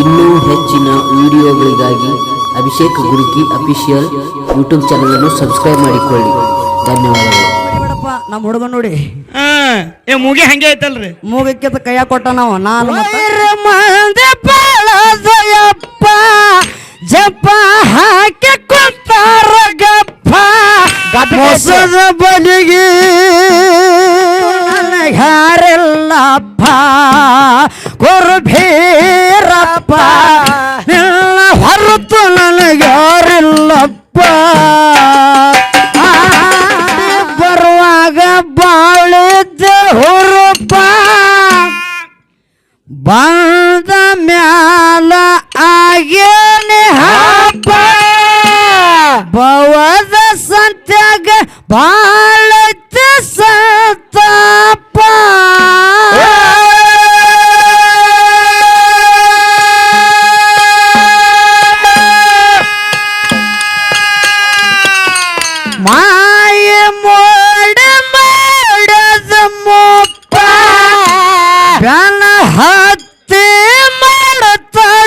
ಇನ್ನೂ ಹೆಚ್ಚಿನ ವಿಡಿಯೋಗಳಿಗಾಗಿ ಅಭಿಷೇಕ್ ಗುರುಕಿ ಅಫಿಷಿಯಲ್ ಯೂಟ್ಯೂಬ್ ಚಾನಲನ್ನು ಸಬ್ಸ್ಕ್ರೈಬ್ ಮಾಡಿಕೊಳ್ಳಿ. ಧನ್ಯವಾದಗಳು. ಬೇಡಪ್ಪ ನಮ್ಮ ಹುಡುಗ ನೋಡಿ. ಹಾ ಏ ಮುಗಿ ಹಂಗೆ ಐತಲ್ರಿ? ಮೂಗಕ್ಕೆ ಕೈಯ ಕೊಟ್ಟ ನಾವು. ನಾನು ಜಪ ಹಾಕಿ ಕೊಟ್ಟಾರ ಗಪ್ಪ ಬಲಿಗೆ ಹೊರತು ಮಾಯ ಮೋಡ ಮಾಡದ ಮೋಪ ಬ್ಯಾನ ಹತ್ತಿ ಮಾಡತದವನಪ್ಪ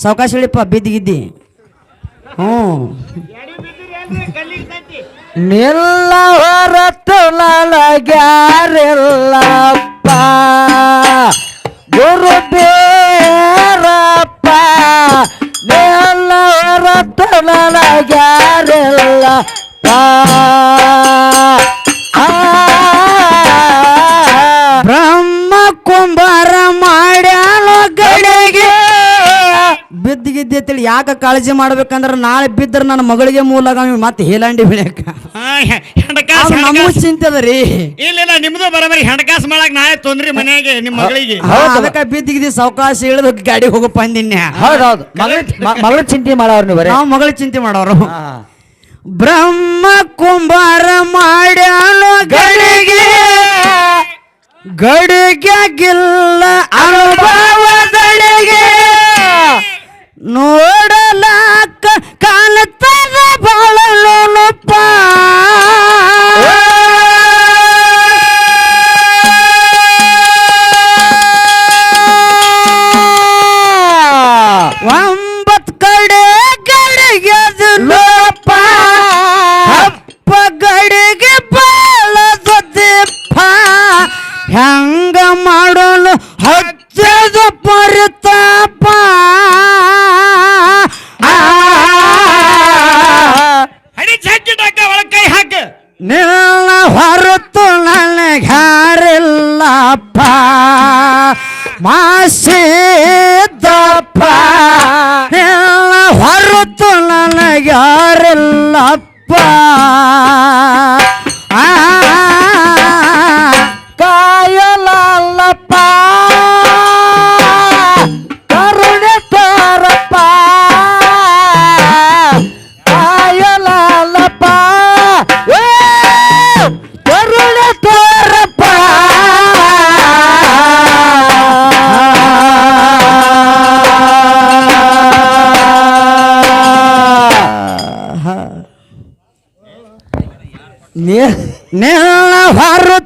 ಸಾವಕಾಶ ಹೇಳಿಪ್ಪ ಬಿದ್ದಿಗಿದ್ದಿ ಹ್ಞೂ. ನಿಲ್ಲ ಹೊರತು ನನಗ್ಯಾರಿಲ್ಲಪ್ಪ ಗುರು ಬೇರಪ್ಪ. ನಿಲ್ಲ ಹೊರತು ನನಗ್ಯಾರಿಲ್ಲಪ್ಪ ಬಿದ್ದಿಗಿದ್ದಿ ಅಂತೇಳಿ ಯಾಕೆ ಕಾಳಜಿ ಮಾಡ್ಬೇಕಂದ್ರೆ ನಾಳೆ ಬಿದ್ದರೆ ನನ್ನ ಮಗಳಿಗೆ ಮೂಲಾಗ ಮತ್ತೆ ಹೇಲಂಡಿ ಬೆಳೆಯಕ. ಹಾ ಹೆಂಡಕಾಸ್ ಅದು ನಮಗೂ ಚಿಂತೆ ಅದ ರೀ. ಇಲ್ಲ ನಿಮ್ದು ಬರಬರಿ. ಹೆಂಡಕಾಸ್ ಮಾಡಕ್ ನಾಳೆ ತೊಂದ್ರೆ ಮನೆಗೆ ನಿಮ್ಮ ಮಗಳಿಗೆ. ಅದಕ್ಕೆ ಬಿದ್ದಿಗಿದ್ದಿ ಸಾವಕಾಶ ಇಳಿದು ಗಾಡಿ ಹೋಗಪ್ಪ ಅಂದಿನ್ಯ. ಹೌದೌದು ಮಗಳ ಮಗಳ ಚಿಂತೆ ಮಾಡೋರು ನೀವು ಬರೀ. ನಾವು ಮಗಳ ಚಿಂತೆ ಮಾಡೋರು. ಬ್ರಹ್ಮ ಕುಂಬಾರ ಮಾಡ್ಯಾನೋ ಗಡಿಗೆ. ಗಿಲ್ಲ ಅನುಭವದಡಿಗೆ. ನೋಡಲಾಕ ಕಾಣುತ್ತದ ಬಾಳಲೋನಪ್ಪ ಮಾಸಿದ್ದಪ್ಪ. ನಿನ್ನ ಹೊರತು ನನಗ್ಯಾರಿಲ್ಲಪ್ಪ ಆ, ನಿನ್ನ ಹೊರತು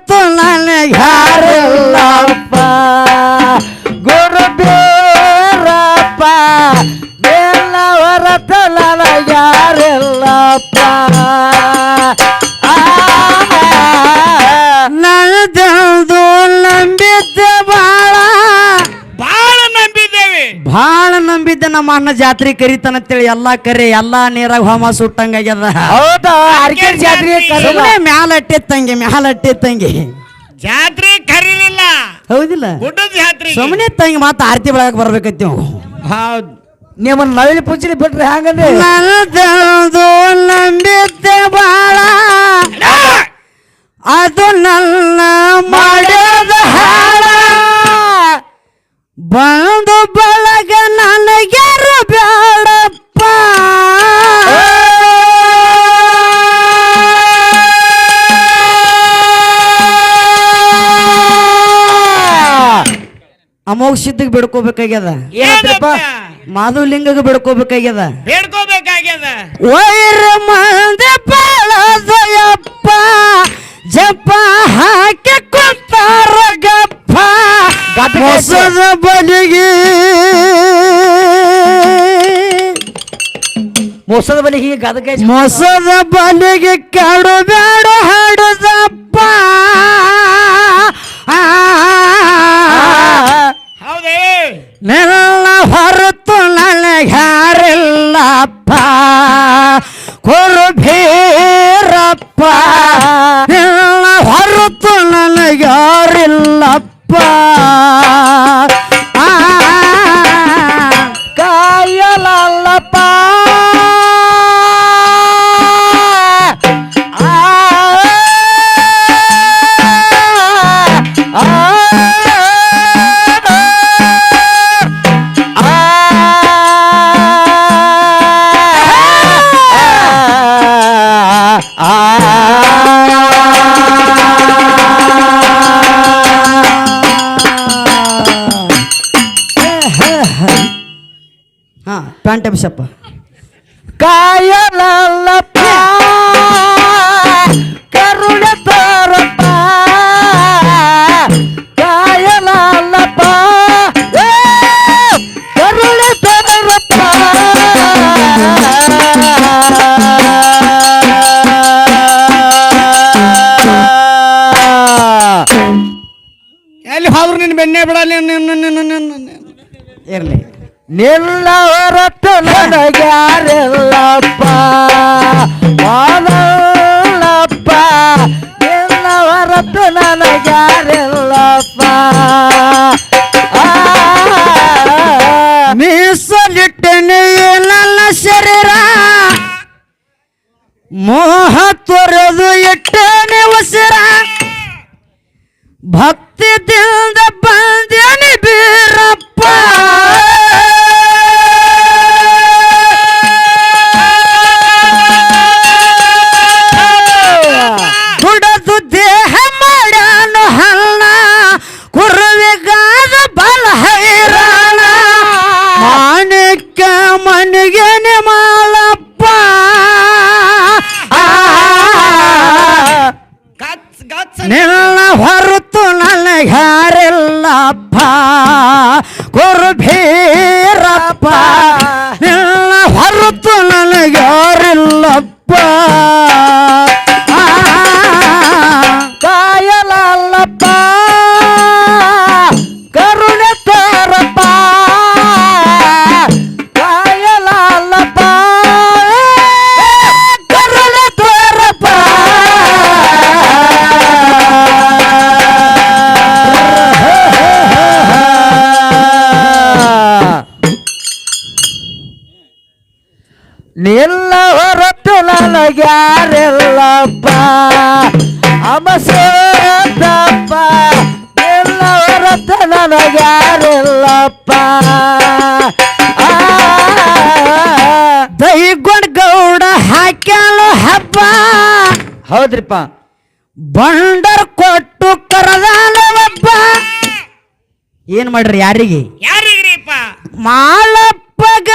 ನಮ್ಮ ಅಣ್ಣ ಜಾತ್ರೆ ಕರಿತಾನಂತೇಳಿ ಎಲ್ಲಾ ಕರೆ ಎಲ್ಲಾ ನೀರಾಗ ಹೋಮ ಸುಟ್ಟಂಗಾಗ್ಯದ ಹೌದಾ? ಅರ್ಕೆಲ್ ಜಾತ್ರೆ. ಸುಮ್ಮನೆ ಮ್ಯಾಲ ಅಟ್ಟಿತ್ತಂಗೆ ಮ್ಯಾಲ ಅಟ್ಟಿತ್ತಂಗೆ ಜಾತ್ರೆ ಕರೀಲಿಲ್ಲ. ಹೌದಿಲ್ಲ? ಗುಡ್ಡದ ಜಾತ್ರೆ. ಸುಮ್ಮನೆ ತಂಗಿ ಮತ್ತೆ ಆರತಿ ಬೆಳಗ್ಗೆ ಬರ್ಬೇಕತ್ತಿ ಹೌದು. ನಿಮ್ಮನ್ನ ನವಿಲು ಪೂಜಲಿ ಬಿಟ್ರೆ ಹ್ಯಾಂಗಂದ್ರೆ ನನ್ನದು ನಂಬಿದ್ದೆ ಬಾಳ. ಅದು ನನ್ನ ಮಾಡ್ಯದ ಹಾಳ. ಬಂದು ಬಳಗ ನನಗ್ಯಾರು ಬ್ಯಾಡಪ್ಪ ಅಮೋಘ ಸಿದ್ಧಿಗೆ ಬಿಡ್ಕೋಬೇಕಾಗ್ಯದ? ಏನಂತ್ರಪ್ಪ ಮಾಧುಲಿಂಗಗೆ ಬಿಡ್ಕೋಬೇಕಾಗ್ಯದ? ಬೇಡ್ಕೋಬೇಕಾಗ್ಯದ? ವೈರ ಮಂದ ಬಾಳದಯಪ್ಪ ಜಪ ಬಲಿಗೆ ಮೋಸದ ಬಲಿ ಹೀಗೆ ಗದಗ ಮೊಸದ ಬಲಿಗೆ ಕಾಡು ಬೇಡ ಬಿಡಲಿ ಇರ್ಲಿ. ನಿಲ್ಲ ಹೊರತು ನನಗ್ಯಾರಿಲ್ಲಪ್ಪ. ವಾದಲ್ಲಪ್ಪ ನಿಲ್ಲ ಹೊರತು ನನಗ್ಯಾರಿಲ್ಲಪ್ಪ ಮೀಸಲಿಟ್ಟನೆ ನನ್ನ ಶರೀರ. ಮೋಹ ತೊರೆದು ಇಟ್ಟೇನೆ ಉಸಿರ. ಭಕ್ತಿ ಬಂದೇನೆ ಗಚ್ ನಿನ್ನ ಹೊರತು ನಿಲ್ಲ ಹೊರತು ನನಗ್ಯಾರಿಲ್ಲಪ್ಪ ಅಮಸೇತಪ್ಪ ನಿಲ್ಲ ಹೊರತು ನನಗ್ಯಾರಿಲ್ಲಪ್ಪ ದೈಗೊಂಡ್ ಗೌಡ ಹಾಕ್ಯಾಲು ಹಬ್ಬ ಹೌದ್ರಿಪ್ಪ ಬಂಡರ್ ಕೊಟ್ಟು ಕರದಾನ ಒಬ್ಬ ಏನ್ ಮಾಡ್ರಿ ಯಾರಿಗೆ ಯಾರಿಗ್ರಿಪ್ಪ ಮಾಳಪ್ಪಗ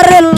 ನನಗ್ಯಾರಿಲ್ಲಪ್ಪ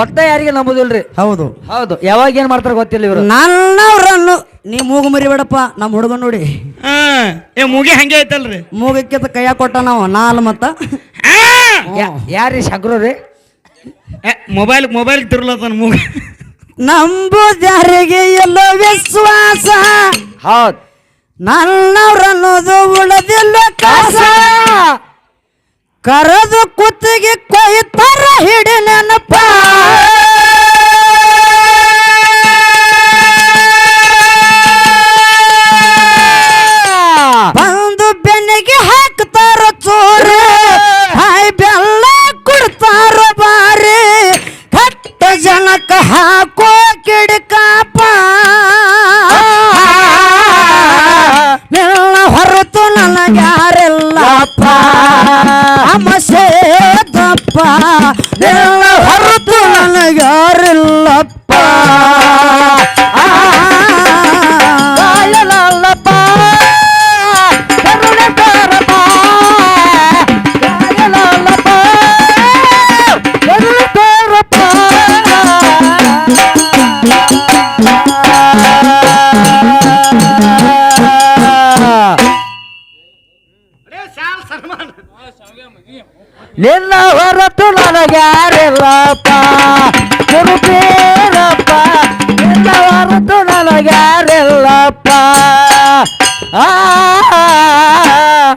ಒಟ್ಟ ಯಾರಿಗೆ ನಂಬುದಿಲ್ರಿ? ಹೌದು. ಹೌದು. ಯಾವಾಗ ಏನ್ ಮಾಡ್ತಾರ ಗೊತ್ತಿಲ್ಲ ಇವರು. ನನ್ನವರನ್ನು ನೀ ಮೂಗು ಮರಿಬೇಡಪ್ಪ ನಮ್ಮ ಹುಡುಗ ನೋಡಿ. ಹಾ ಏ ಮುಗಿ ಹಂಗೆ ಐತಲ್ರಿ. ಮೂಗಕ್ಕಿಂತ ಕೈಯ ಕೊಟ್ಟ ನಾವು ನಾಲ್ ಮತ್ತ. ಆ! ಯಾರ್ರಿ ರೀ? ಏ, ಮೊಬೈಲ್ ಮೊಬೈಲ್ ತಿರ್ಲತ್ತ ಮೂಗ. ನಂಬುದರಿಗೆ ಎಲ್ಲೋ ವಿಶ್ವಾಸ. ಹೌದು. ನನ್ನವ್ರನ್ನೋದು ಉಳದಿಲ್ಲ ಕಾಸ. ಕರೆದು ಕುತ್ತಿಗೆ ಕೊಯ್ತಾರ ಹಿಡಿ ನೆನಪ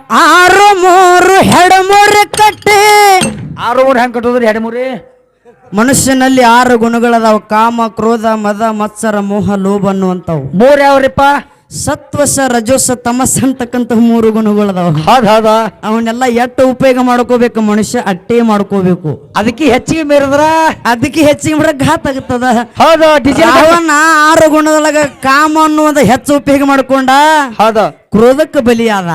ಆರು ಮೂರು ಹೆಡಮೂರು ಕಟ್ಟಿ. ಆರು ಮೂರು ಹೆಂಗ್ ಕಟ್ಟೋದ್ರಿ ಎರಡು ಮೂರಿ? ಮನುಷ್ಯನಲ್ಲಿ ಆರು ಗುಣಗಳದಾವ ಕಾಮ ಕ್ರೋಧ ಮದ ಮತ್ಸರ ಮೋಹ ಲೋಭ ಅನ್ನುವಂಥವು. ಮೂರ್ ಯಾವ್ರಿಪ್ಪ? ಸತ್ವಸ ರಜೋಸ ತಮಸ್ ಅಂತಕ್ಕಂಥ ಮೂರು ಗುಣಗಳದಾವ ಹೌದ್ ಹೌದ. ಅವನ್ನೆಲ್ಲ ಎಟ್ಟು ಉಪಯೋಗ ಮಾಡ್ಕೋಬೇಕು ಮನುಷ್ಯ ಅಟ್ಟೆ ಮಾಡ್ಕೋಬೇಕು. ಅದಕ್ಕೆ ಹೆಚ್ಚಿಗೆ ಮೀರಿದ್ರ? ಅದಕ್ಕೆ ಹೆಚ್ಚಿಗೆ ಬಿಡ ಘಾತ ಆಗುತ್ತದ. ಹೌದು ಅವನ್ನ ಆರು ಗುಣದೊಳಗ ಕಾಮ ಅನ್ನುವಂತ ಹೆಚ್ಚು ಉಪಯೋಗ ಮಾಡ್ಕೊಂಡ ಹೌದು. ಕ್ರೋಧಕ್ಕೆ ಬಲಿಯಾದ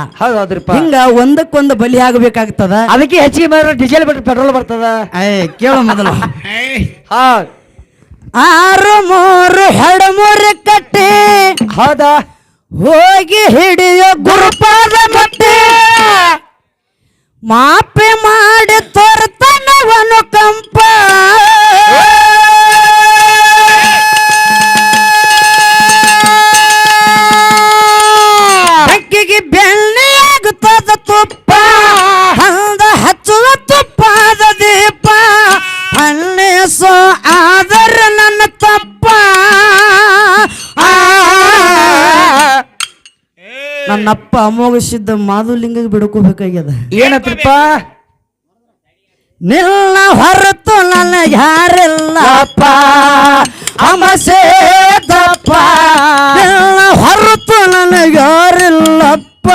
ಹಿಂಗ ಒಂದಕ್ಕೊಂದು ಬಲಿ ಆಗಬೇಕಾಗ್ತದ. ಅದಕ್ಕೆ ಹೆಚ್ಚಿಗೆ ಮೀರಿದ್ರೆ ಡೀಸೆಲ್ ಬಿಟ್ಟು ಪೆಟ್ರೋಲ್ ಬರ್ತದ? ಏ ಕೇಳು ಮೊದಲು. ಆರು ಹೌದ್ ಆರು ಮೂರು ಕಟ್ಟಿ. ಹೌದಾ. ಹೋಗಿ ಹಿಡಿಯೋ ಗುರುಪಾದ ಮತ್ತೆ ಮಾಪೆ ಮಾಡಿ ತೋರ್ತನವನು ಕಂಪ. ನನ್ನಪ್ಪ ಅಮೋಘಸಿದ್ದ ಮಾಧುಲಿಂಗಗೆ ಬಿಡ್ಕೋಬೇಕಾಗ್ಯದ. ಏನತ್ರಪ್ಪ? ನಿಲ್ಲ ಹೊರತು ನನ್ನ ಯಾರಿಲ್ಲಪ್ಪ ಅಮಸೆ ದಪ್ಪ ನಿನ್ನ ಹೊರತು ನನ್ನ ಯಾರಿಲ್ಲಪ್ಪ.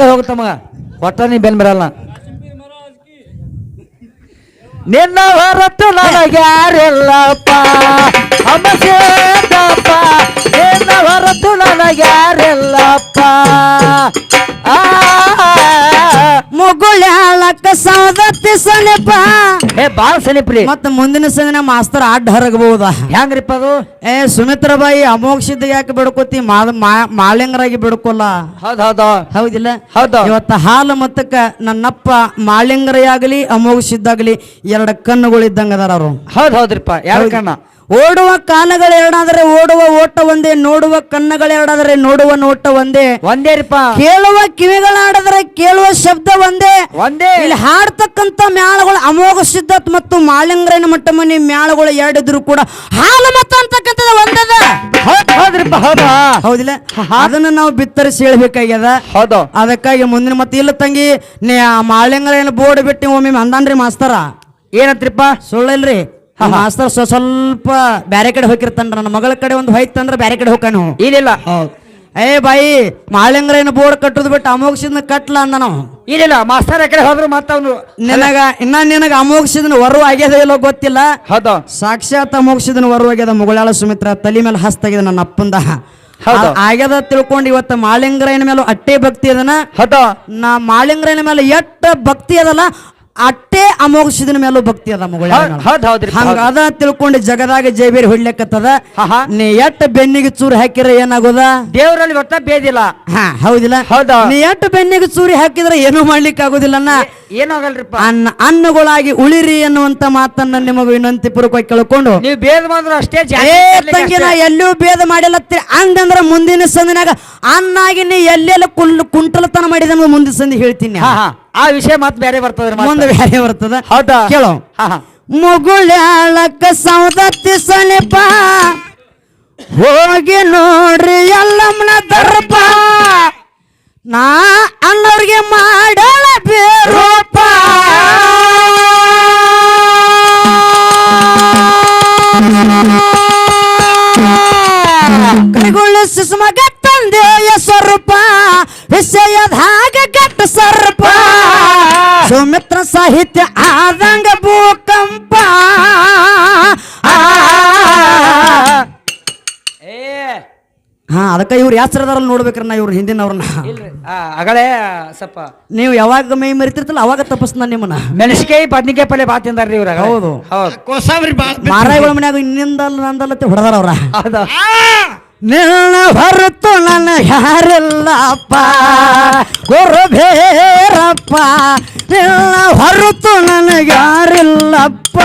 ಬೇಕಾದ್ರೆ ಹೋಗುತ್ತಮ್ಮ ಒಟ್ಟ ನೀ ಬೆನ್ ಬರಲ್ಲ ನಿನ್ನ ಹೊರತು ನನಗ್ಯಾರಿಲ್ಲಪ್ಪ ಅಮಸೇದಪ್ಪ ನಿನ್ನ ಹೊರತು ನನಗ್ಯಾರಿಲ್ಲಪ್ಪ ಆ. ಸೌದತ್ತಿ ಸನಿಪ ಏ ಬಾಳ ಸನಿಪ್ರಿ ಮತ್ತ ಮುಂದಿನ ಸಂದಿನ ಮಾಸ್ತರ್ ಅಡ್ಡ ಹರಗಬಹುದ? ಹೆಂಗ್ರಿಪ್ಪ ಅದು? ಏ ಸುಮಿತ್ರಬಾಯಿ ಅಮೋಕ್ಷಿದ್ದ ಯಾಕೆ ಬಿಡ್ಕೋತಿ? ಮಾಳಿಂಗರಾಗಿ ಬಿಡ್ಕೊಲ್ಲ? ಹೌದ್ ಹೌದು ಹೌದಿಲ್ಲ? ಹೌದು. ಇವತ್ತ ಹಾಲು ಮತ್ತಕ್ಕ ನನ್ನಪ್ಪ ಮಾಳಿಂಗರಾಗಲಿ ಅಮೋಘಸಿದ್ದಾಗಲಿ ಎರಡು ಕಣ್ಣುಗಳಿದ್ದಂಗ ಅದಾರ ಅವರು. ಹೌದ್ ಹೌದ್ರಿಪ್ಪ. ಯಾರ ಕಣ್ಣ. ಓಡುವ ಕಾಲಗಳು ಎರಡಾದರೆ ಓಡುವ ಓಟ ಒಂದೇ ನೋಡುವ ಕಣ್ಣುಗಳು ಎರಡಾದರೆ ನೋಡುವ ನೋಟ ಒಂದೇ. ಒಂದೇ ರೀಪ. ಕೇಳುವ ಕಿವಿಗಳಾಡಿದ್ರೆ ಕೇಳುವ ಶಬ್ದ ಒಂದೇ. ಒಂದೇ. ಇಲ್ಲಿ ಹಾಡ್ತಕ್ಕಂತ ಮ್ಯಾಳಗಳು ಅಮೋಘ ಸಿದ್ಧತ್ ಮತ್ತು ಮಾಳಿಂಗ್ರನ ಮಟ್ಟ ಮನಿ ಮ್ಯಾಳಗಳು ಎರಡಿದ್ರು ಕೂಡ ಹಾಲು ಮತ ಅಂತಕ್ಕಂಥದ್ದು ಒಂದದ. ಹೌದ್- ಹೌದ್ರಿಪ್ಪ ಹೌದಾ. ಹೌದಿಲ್ಲ? ಅದನ್ನ ನಾವು ಬಿತ್ತರಿಸಿ ಹೇಳ್ಬೇಕಾಗ್ಯದ. ಹೌದು. ಅದಕ್ಕಾಗಿ ಮುಂದಿನ ಮತ್ತೆ ಇಲ್ಲ ತಂಗಿ ನೀ ಆ ಮಾಳಿಂಗ್ರೇನ ಬೋರ್ಡ್ ಬಿಟ್ಟು ಒಮ್ಮೆ ಅಂದಾನ್ರಿ ಮಾಸ್ತರ. ಏನತ್ರಿಪ್ಪ? ಸುಳ್ಳಿಲ್ರಿ. ಮಾಸ್ತರ್ ಸ್ವ- ಸ್ವಲ್ಪ ಬ್ಯಾರೆ ಕಡೆ ಹೋಗಿರ್ತಾನ್ರ. ನನ್ನ ಮಗಳ ಕಡೆ ಒಂದು ಹೋಯ್ತಂದ್ರ ಬ್ಯಾರೆ ಕಡೆ ಹೋಗ್ತಾನು ಇಲ್ಲಿಲ್ಲ ಏ ಬಾಯಿ ಮಾಳಿಂಗ್ರೇನ ಬೋರ್ಡ್ ಕಟ್ಟುದು ಬಿಟ್ಟು ಅಮೋಘಸಿದ್ನ ಕಟ್ಲ ಅಂದ ನಾವು ಇಲ್ಲಿಲ್ಲ ಮಾಸ್ತರ್ ಕಡೆ ಹೋದ್ರು ಮತ್ತ ಅವನು ನಿನಗ ಇನ್ನ ನಿನಗ ಅಮೋಘಸಿದ್ನ ವರು ಆಗ್ಯದ ಇಲ್ಲೋ ಗೊತ್ತಿಲ್ಲ. ಹೌದು. ಸಾಕ್ಷಾತ್ ಅಮೋಘಸಿದ್ನ ವರು ಆಗ್ಯದ ಮುಗಳಾಳ ಸುಮಿತ್ರ. ತಲೆ ಮೇಲೆ ಹಸ್ತಾಗಿದೆ ನನ್ನ ಅಪ್ಪಂದ. ಆಗ್ಯದ ತಿಳ್ಕೊಂಡು ಇವತ್ತು ಮಾಳಿಂಗ್ರೈನ ಮೇಲೆ ಅಟ್ಟೆ ಭಕ್ತಿ ಅದನ. ಹೌದು. ನಾ ಮಾಳಿಂಗ್ರೈನ ಮೇಲೆ ಎಷ್ಟ ಭಕ್ತಿ ಅದಲ್ಲ ಅಟ್ಟೆ ಅಮೋಘಸಿದ್ನ ಮೇಲೂ ಭಕ್ತಿ ಅದ ಮಗಳ ಹಂಗಾದ ತಿಳ್ಕೊಂಡು ಜಗದಾಗ ಜೈಬೇರಿ ಹೊಡ್ಲಿಕ್ಕತ್ತದ. ನೀ ಎಟ್ಟ ಬೆನ್ನಿಗೆ ಚೂರು ಹಾಕಿರ ಏನಾಗೋದ? ದೇವರಲ್ಲಿ ಒಟ್ಟ ಬೇದಿಲ್ಲ ಹಾ ಹೌದಿಲ್ಲ. ಹೌದು. ನೀ ಎಟ್ಟ ಬೆನ್ನಿಗೆ ಚೂರಿ ಹಾಕಿದ್ರೆ ಏನೂ ಮಾಡ್ಲಿಕ್ಕೆ ಆಗುದಿಲ್ಲ. ಏನಾಗಲ್ರಿಪ್ಪ ಅನ್ನ ಅನ್ನಗಳಾಗಿ ಉಳಿರಿ ಎನ್ನುವಂತ ಮಾತನ್ನ ನಿಮಗೆ ವಿನಂತಿ ಪೂರ್ವಕವಾಗಿ ಕೇಳ್ಕೊಂಡು. ನೀವು ಬೇದ ಮಾಡಿದ್ರೆ ಅಷ್ಟೇ ಜಾಸ್ತಿ ಏ ಇರ್ಲಿಕ್ಕೆ ತಂಗಿ ನಾ ಅಷ್ಟೇ. ಎಲ್ಲೂ ಭೇದ ಮಾಡಿಲ್ಲ ಹಂಗಂದ್ರ ಮುಂದಿನ ಸಂದಿನಾಗ ಅನ್ನಾಗಿ ನೀ ಎಲ್ಲೆಲ್ಲ ಕುಂಟಲತನ ಮಾಡಿದ ಮುಂದಿನ ಸಂದಿ ಹೇಳ್ತೀನಿ ಆ ವಿಷಯ ಮತ್ ಬೇರೆ ಬರ್ತದ. ಮುಂದೆ ಬೇರೆ ಬರ್ತದ. ಹೌದಾ? ಕೇಳು. ಮುಗುಳಕ್ಕ ಮುಗುಳ್ಯಾಳಕ್ಕ ಸೌದತ್ತಿ ಸನಿಪ. ಹೋಗಿ ನೋಡ್ರಿ ಎಲ್ಲಮ್ಮನ ದರ್ಪ. ನಾ ಅನ್ನೋರ್ಗೆ ಮಾಡಳ ಬೇರೋಪ. ಕೈಗೊಳ್ಳ ಸುಸ್ಮಗ ತಂದೆಯ ಸ್ವರೂಪ. ವಿಷಯದ ಹಾಗೆ ಕಟ್ಟ ಸರ್ಪ. ಸುಮಿತ್ರ ಸಾಹಿತ್ಯ ಆದಂಗ ಭೂಕಂಪ. ಆ. ಏ. ಹಾ ಅದಕ್ಕೆ ಇವ್ರು ಯಾಸ್ತ್ರದಾರಲ್ಲಿ ನೋಡ್ಬೇಕ್ರ ನಾ ಇವ್ರ ಹಿಂದಿನವ್ರನ್ನ. ಅಗಳೇ ಸ್ವಲ್ಪ. ನೀವು ಯಾವಾಗ ಮೈ ಮರಿತಿರ್ತಲ್ಲ ಅವಾಗ ತಪಸ್ನ ನಿಮ್ಮನ್ನ. ಮೆಣಸಿಕಾಯಿ ಬದ್ನಿಕಾಯಿ ಪಲ್ಯ ಬಾ ತಿಂದಾರ್ರಿ ಇವ್ರ ಹೌದು. ಹೌದು. ಕೋಸಾಬ್ರಿ ಬಾಳ ಮಾರಾಯಗಳ ಮನ್ಯಾಗ ಇನ್ನಿಂದಲ್ಲ ನಂದಲ್ಲತ್ತೆ ಹೊಡೆದಾರ ಅವ್ರ. ಹೌದು. ನಿನ್ನ ಹೊರತು ನನ್ನ ಯಾರಿಲ್ಲಪ್ಪ. ಗುರು ಬೇರಪ್ಪ. ನಿನ್ನ ಹೊರತು ನನಗೆ ಯಾರಿಲ್ಲಪ್ಪ.